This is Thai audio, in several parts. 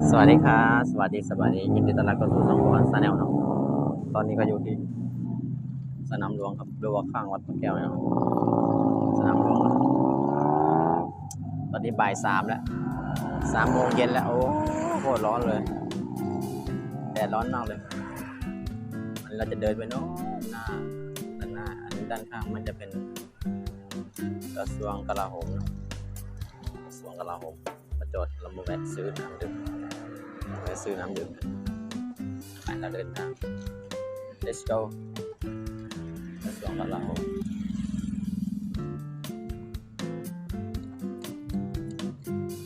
สวัสดีครับสวัสดีสวัสดียินดีต้อนรับเข้าสู่ช่องวันซาแนลเนาะตอนนี้ก็อยู่ที่สนามหลวงครับหรือว่าข้างวัดพระแก้วเนาะสนามหลวงตอนนี้บ่ายสามแล้วสามโมงเย็นแล้วโอ้โคตรร้อนเลยแดดร้อนมากเลยอันเราจะเดินไปเนาะหน้าด้านหน้าอันนี้ด้านข้างมันจะเป็นกระทรวงกลาโหมเนาะกระทรวงกลาโหม จอดเรามาแวะซื้อน้ำดื่มไปซื้อน้ำดื่มไปเราเดินทาง let's go กระทรวงกลาโหม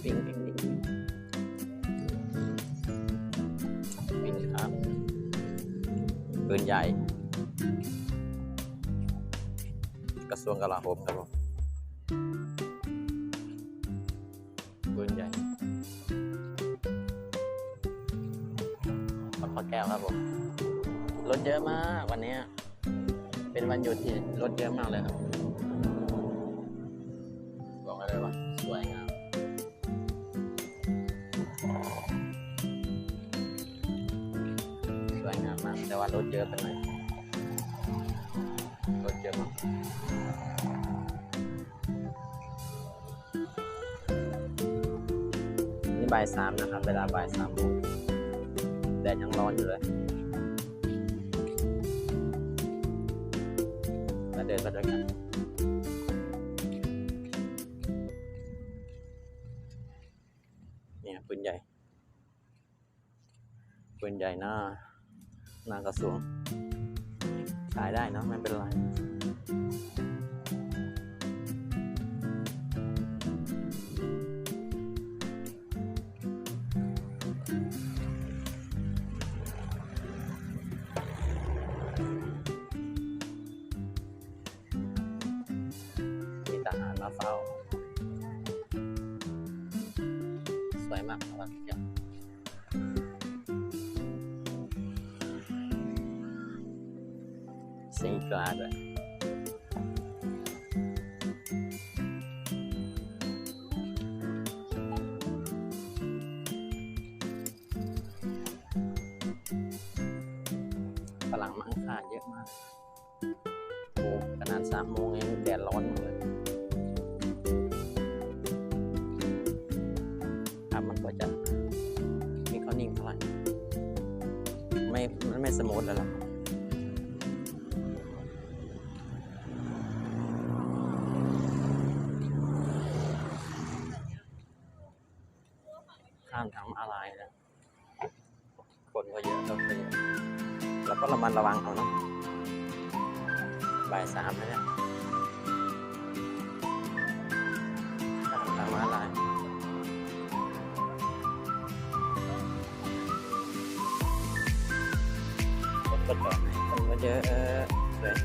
ปิ้งปิ้งปิ้งปิ้งครับปืนใหญ่ กระทรวงกลาโหมครับผม พระแก้วครับผม รถเยอะมากวันนี้ เป็นวันหยุดที่รถเยอะมากเลยครับ บอกอะไรวะสวยงามสวยงามมาก แต่ว่ารถเยอะไปหน่อยรถเยอะมากนี่บ่ายสามนะครับ เวลาบ่ายสามโมง ดดยังร้อนอยู่เลยมาเดินไปด้วยกันเนี่ยปืนใหญ่ปืนใหญ่หน้าหน้ากระทรวงขายได้เนอะไม่เป็นไร เฝ้า สวยมากครับเจ้าสิงกลาด้วยฝรั่งมังค่าเยอะมากโอ้ขนาดสามโมง ก็จะไมีเขานิ่งเท่าไหร่ไม่มันไม่สมูทแล้วล่ะข้ามทางอะไรนะคนก็เยอะก็เยอะแล้วก็ระมัดระวังเอาเนาะบ่ายสามแล้วเนี่ยทางม้าลาย เยอะเลย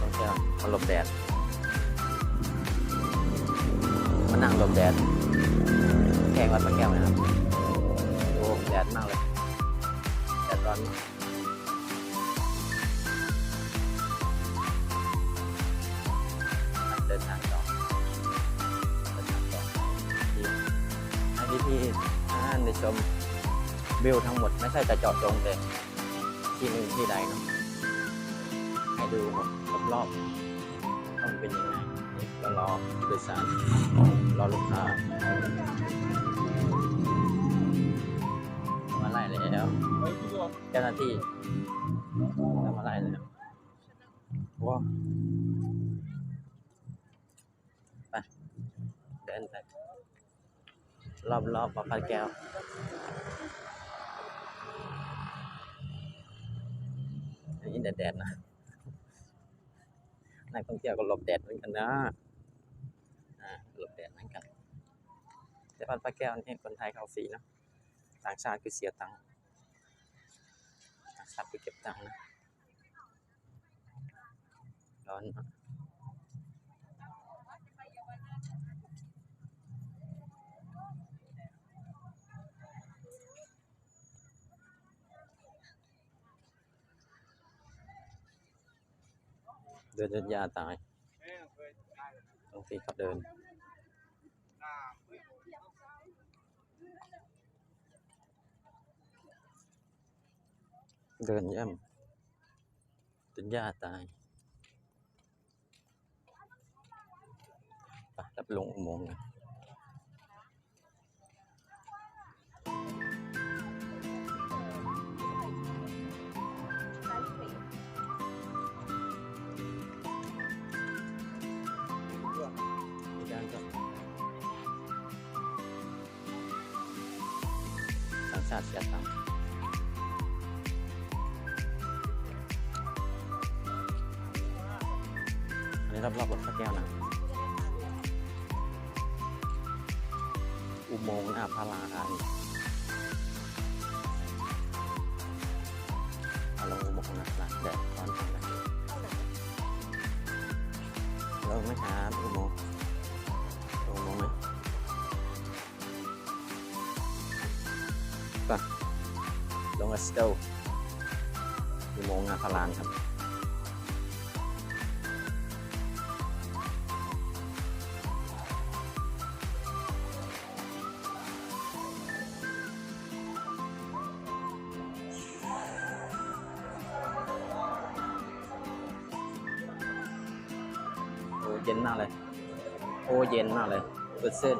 ต้องเชื่อมันหลบแดดมานั่งหลบแดดแข่งวัดพระแก้วนะครับโอ้แดดมากเลยแดดร้อนมาก ชมวิวทั้งหมดไม่ใช่แต่เจาะจงแต่ที่หนึ่งที่ใดเนาะให้ดูหมดรอบๆต้องเป็นยังไงนี่ก็รอโดยสารรอลูกค้ามาไล่แล้วเจ้าหน้าที่มาไล่แล้วว้าไปเดินไป รอบรอบวัดพระแก้วนนี้แดดๆนะนักท่องเที่ยวก็หลบแดดเหมือนกันนะอ่าหลบแดดเหมือนกันแต่วัดพระแก้วนี่คนไทยเขาฟรีเนอะต่างชาติคือเสียตังค์ต่างชาติคือเก็บตังค์นะร้อน เดินจนยาตาย ต้องตีครับเดิน เดินย่ำจนยาตายไปรับลงอุโมงค์างชาติเสียตังค์อันนี้รอบๆวัดพระแก้วนะ อุโมงค์หน้าระลานเอาลงอุโมงค์นะหลังแดดตอนทำนะลงไหมครับอุโมงค์ลงอุโมงค์ไหม ลง let's go อุโมงค์นาพระลานครับ โอ้เย็นมากเลย โอ้เย็นมากเลยเปิดเส้น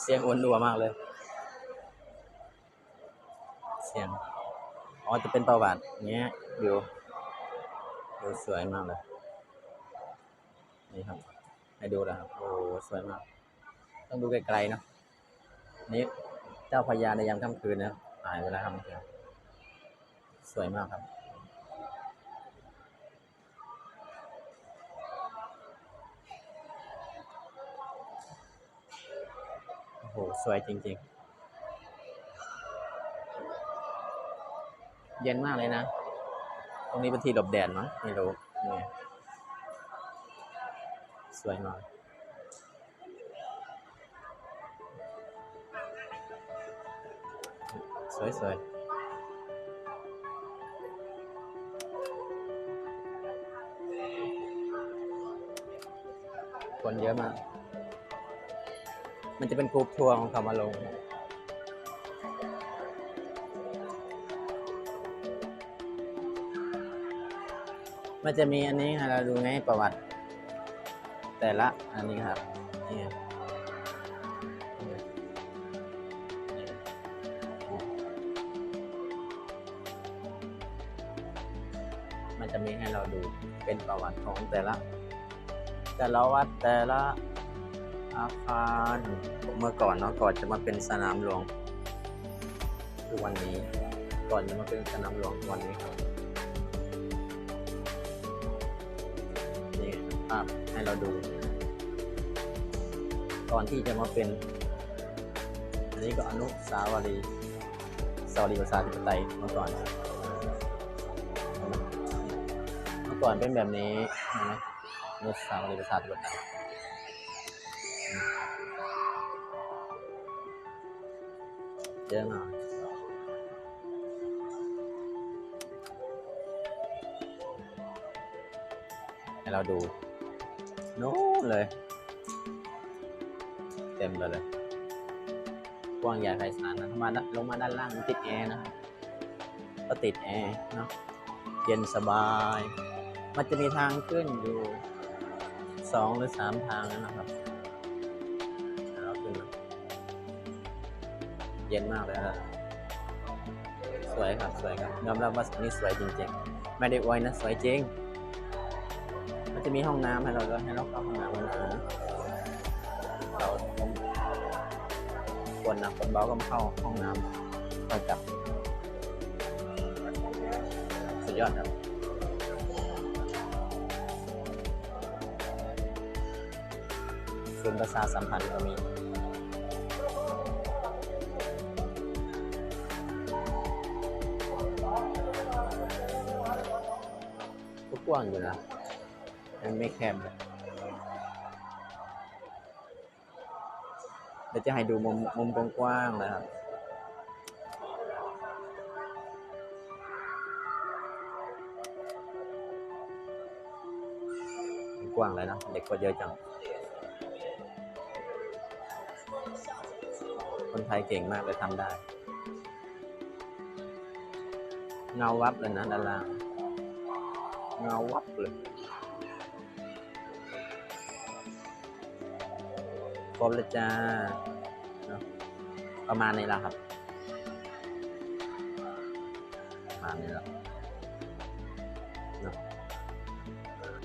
เสียงอ้วนรัวมากเลย เสียง อ๋อ จะเป็นประวัติเนี้ยวิววิวสวยมากเลย นี่ครับ ให้ดูนะครับ โอ้ สวยมาก ต้องดูไกลๆเนะนี่เจ้าพญาในยามค่ำคืนนะหายไปแล้วครับ สวยมากครับ สวยจริง ๆ เย็นมากเลยนะ ตรงนี้เป็นที่หลบแดดมั้งไม่รู้นี่สวยมากสวยสวยคนเยอะมาก มันจะเป็นกรุ๊ปทัวร์ของเขามาลง มันจะมีอันนี้ให้เราดูไงประวัติ แต่ละอันนี้ครับนี่มันจะมีให้เราดูเป็นประวัติของแต่ละ แต่ละวัดแต่ละ อาคารเมื่อก่อนเนาะก่อนจะมาเป็นสนามหลวงคือวันนี้ ก่อนจะมาเป็นสนามหลวงวันนี้ครับนี่ภาพให้เราดูก่อนที่จะมาเป็น อันนี้ก็อนุสาวรีย์สาวรีย์ประชาธิปไตยเมื่อก่อนเมื่อก่อนเป็นแบบนี้นไหมอนุสาวรีย์ประชาธิปไตย เยอะมากให้เราดูโน้นเลย เต็มไปเลยกว้างใหญ่ไพศาลนะมาลงมาด้านล่างติดแอร์นะครับก็ติดแอร์เนาะเย็นสบาย มันจะมีทางขึ้นอยู่สองหรือสามทางนะครับ เย็นมากเลยครับสวยครับสวยครับยอมรับว่าอันนี้สวยจริงๆ ไม่ได้อวยนะสวยจริง มันจะมีห้องน้ำให้เราด้วยให้เราเข้าห้องน้ำนะเราต้องคนนะคนเบาก็มาเข้าห้องน้ำก็กลับสุดยอดครับศูนย์ประชาสัมพันธ์ก็มี ว้างอยู่นะยังไม่แคบเลยดี๋ยวจะให้ดูมุมมุมกว้างนะครับกว้างเลยนะเด็กก็เยอะจัง คนไทยเก่งมากเลยทำได้ เงาวับเลยนะด้านล่าง เงาวับเลยครบแล้วจ้าเอะประมาณนี้ละครับ ประมาณนี้แหละ